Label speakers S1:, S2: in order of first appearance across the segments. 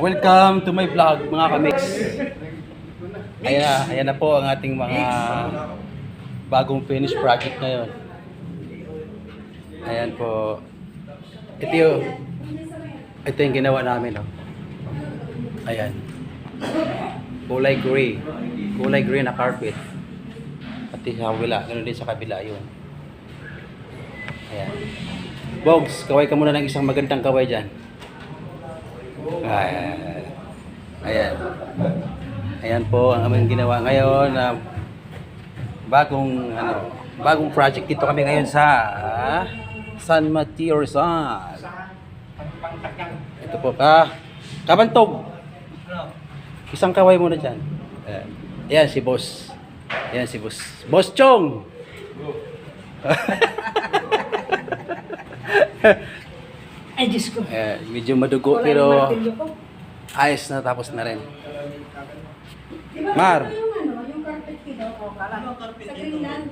S1: Welcome to my vlog mga kamix. Ayan na, ayan na po ang ating mga bagong finish project ngayon. Ayan po. Ito yung, ito yung ginawa namin. Oh. Ayan. Kulay gray. Kulay gray na carpet. Pati sa kabila. Ganun din sa kabila yun. Ayan. Bogs, kaway ka muna ng isang magandang kaway dyan. Ayan. Ayan. Ayan po ang aming ginawa ngayon na bagong ano, bagong project dito kami ngayon sa San Mateo Rizal. Ito po ka. Kabantog. Isang kaway muna dyan. Ayan. Ayan si boss. Ayan si boss. Boss Chong!
S2: Ay, Diyos ko.
S1: Ayan, medyo madugo
S2: Wala
S1: pero
S2: martilyo ko.
S1: ayos na tapos na rin.
S2: Di ba
S1: Mar.
S2: ito yung ano, yung carpet kilo? O, kala. Sa Greenland.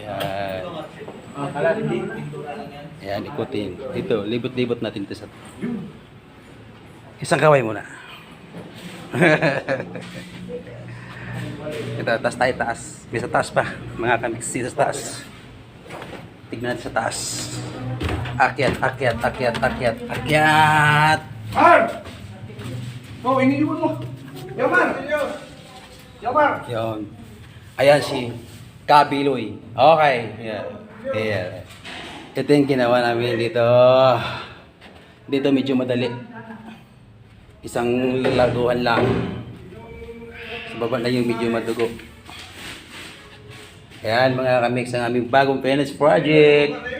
S1: Ayan. Ayan, ikutin. Dito, libot-libot natin ito sa... Isang kaway muna. ito, taas tayo, taas. May sa taas pa. Mga kamix, sa taas. Tignan natin sa taas. Akyat, akyat, akyat, akyat, akyat.
S3: Mar! Oh, iniiwan mo. Yamar! Yamar!
S1: Yun. Ayan si Kabiloy. Okay. Yeah. Yeah. Ito yung ginawa namin dito. Dito medyo madali. Isang laguan lang. Sa baba na yung medyo madugo. Ayan mga kamix ang aming bagong finish project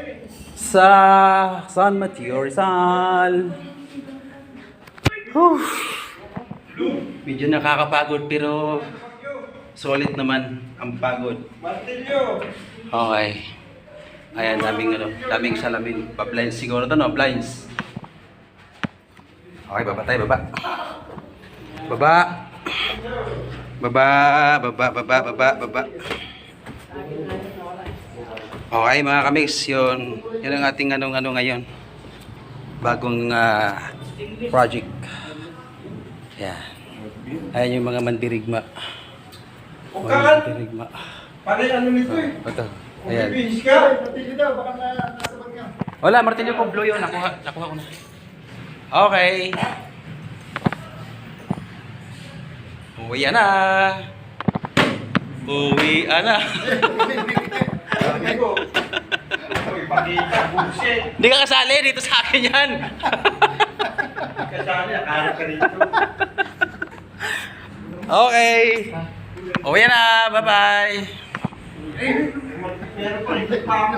S1: sa San Mateo Rizal. Whew. Medyo nakakapagod pero solid naman ang pagod. Okay. Ayan, daming ano, daming salamin. Pa-blinds siguro to, no? Blinds. Okay, baba tayo, baba. Baba. Baba, baba, baba, baba, baba. Okay, mga kamix, yun. Yun ang ating anong-ano ngayon. Bagong ah, project. Ayan. Ayan yung mga mandirigma. Mga
S3: Ukaan!
S1: mandirigma.
S3: Panay ano nito eh.
S1: Ito. Ayan.
S3: Bibihis ka!
S1: Wala, martilyo ko blue yun. Nakuha, nakuha ko na. Okay. Uwi na. Uwi na. Hindi ka kasali dito sa akin yan.
S3: Kasali, akala ka rito.
S1: okay. Uwi na. Bye-bye.
S3: Meron pa rin pa ako.